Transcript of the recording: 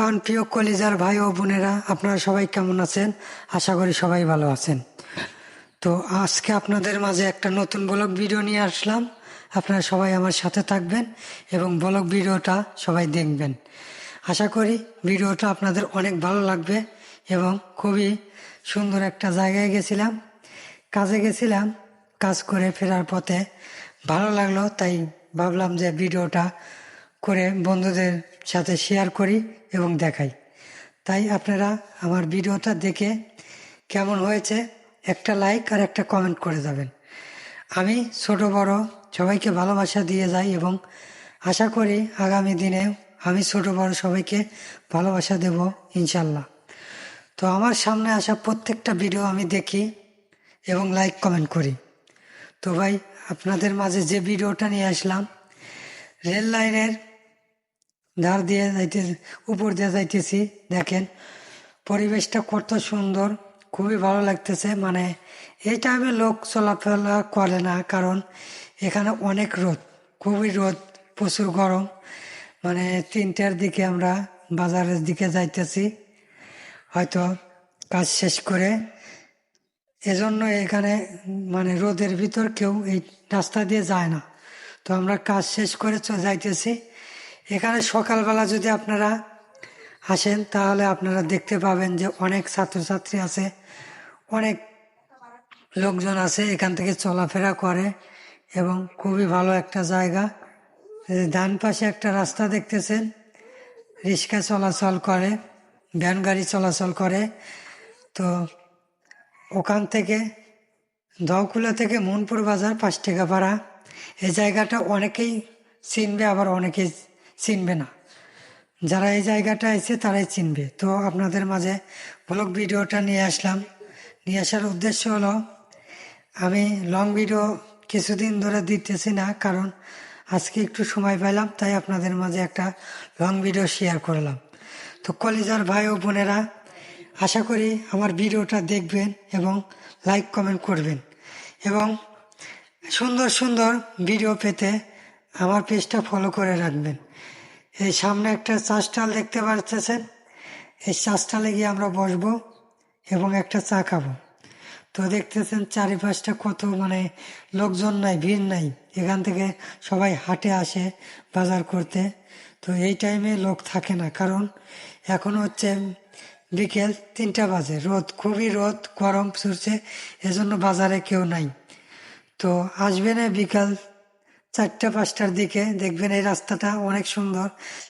প্রাণপ্রিয় কলিজার ভাই ও বোনেরা, আপনারা সবাই কেমন আছেন? আশা করি সবাই ভালো আছেন। তো আজকে আপনাদের মাঝে একটা নতুন ব্লগ ভিডিও নিয়ে আসলাম। আপনারা সবাই আমার সাথে থাকবেন এবং ব্লগ ভিডিওটা সবাই দেখবেন। আশা করি ভিডিওটা আপনাদের অনেক ভালো লাগবে এবং খুবই সুন্দর একটা জায়গায় গেছিলাম। কাজে গেছিলাম, কাজ করে ফেরার পথে ভালো লাগল, তাই ভাবলাম যে ভিডিওটা করে বন্ধুদের সাথে শেয়ার করি এবং দেখাই। তাই আপনারা আমার ভিডিওটা দেখে কেমন হয়েছে একটা লাইক আর একটা কমেন্ট করে যাবেন আমি ছোট, বড় সবাইকে ভালোবাসা দিয়ে যাই এবং আশা করি আগামী দিনে আমি ছোট, বড় সবাইকে ভালোবাসা দেব ইনশাল্লাহ তো আমার সামনে আসা প্রত্যেকটা ভিডিও আমি দেখি এবং লাইক কমেন্ট করি। তো ভাই, আপনাদের মাঝে যে ভিডিওটা নিয়ে আসলাম, রেল লাইনের ধার দিয়ে যাইতে উপর দিয়ে যাইতেছি, দেখেন। পরিবেশটা কত সুন্দর, খুবই ভালো লাগতেছে। মানে এই টাইমে লোক চলাফেরা করে না, কারণ এখানে অনেক রোদ, খুবই রোদ, প্রচুর গরম। মানে তিনটার দিকে আমরা বাজারের দিকে যাইতেছি, হয়তো কাজ শেষ করে। এজন্য এখানে মানে রোদের ভিতর কেউ এই রাস্তা দিয়ে যায় না। তো আমরা কাজ শেষ করে যাইতেছি। এখানে সকালবেলা যদি আপনারা আসেন, তাহলে আপনারা দেখতে পাবেন যে অনেক ছাত্রছাত্রী আছে, অনেক লোকজন আছে, এখান থেকে চলাফেরা করে এবং খুবই ভালো একটা জায়গা। ডান পাশে একটা রাস্তা দেখতেছেন, রিক্সা চলাচল করে, ভ্যান গাড়ি চলাচল করে। তো ওখান থেকে দহকুলা থেকে মনপুর বাজার পাঁচ টাকা ভাড়া। এই জায়গাটা অনেকেই চিনবে, আবার অনেকেই চিনবে না। যারা এই জায়গাটা এসে তারাই চিনবে। তো আপনাদের মাঝে ব্লগ ভিডিওটা নিয়ে আসলাম। নিয়ে আসার উদ্দেশ্য হলো, আমি লং ভিডিও কিছুদিন ধরে দিতেছি না, কারণ আজকে একটু সময় পেলাম তাই আপনাদের মাঝে একটা লং ভিডিও শেয়ার করলাম। তো কলেজার ভাই ও বোনেরা, আশা করি আমার ভিডিওটা দেখবেন এবং লাইক কমেন্ট করবেন। এবং সুন্দর সুন্দর ভিডিও পেতে আমার পেজটা ফলো করে রাখবেন। এই সামনে একটা চা স্টল দেখতে পাচ্ছেন এই চা স্টলে গিয়ে আমরা বসবো এবং একটা চা খাব। তো দেখতেছেন চারিপাশটা কত মানে লোকজন নাই, ভিড় নাই। এখান থেকে সবাই হাটে আসে বাজার করতে। তো এই টাইমে লোক থাকে না, কারণ এখন হচ্ছে বিকেল তিনটা বাজে। রোদ, খুবই রোদ, গরম চলছে, এজন্য বাজারে কেউ নাই। তো আসবে না বিকাল চারটা পাঁচটার দিকে দেখবেন এই রাস্তাটা অনেক সুন্দর।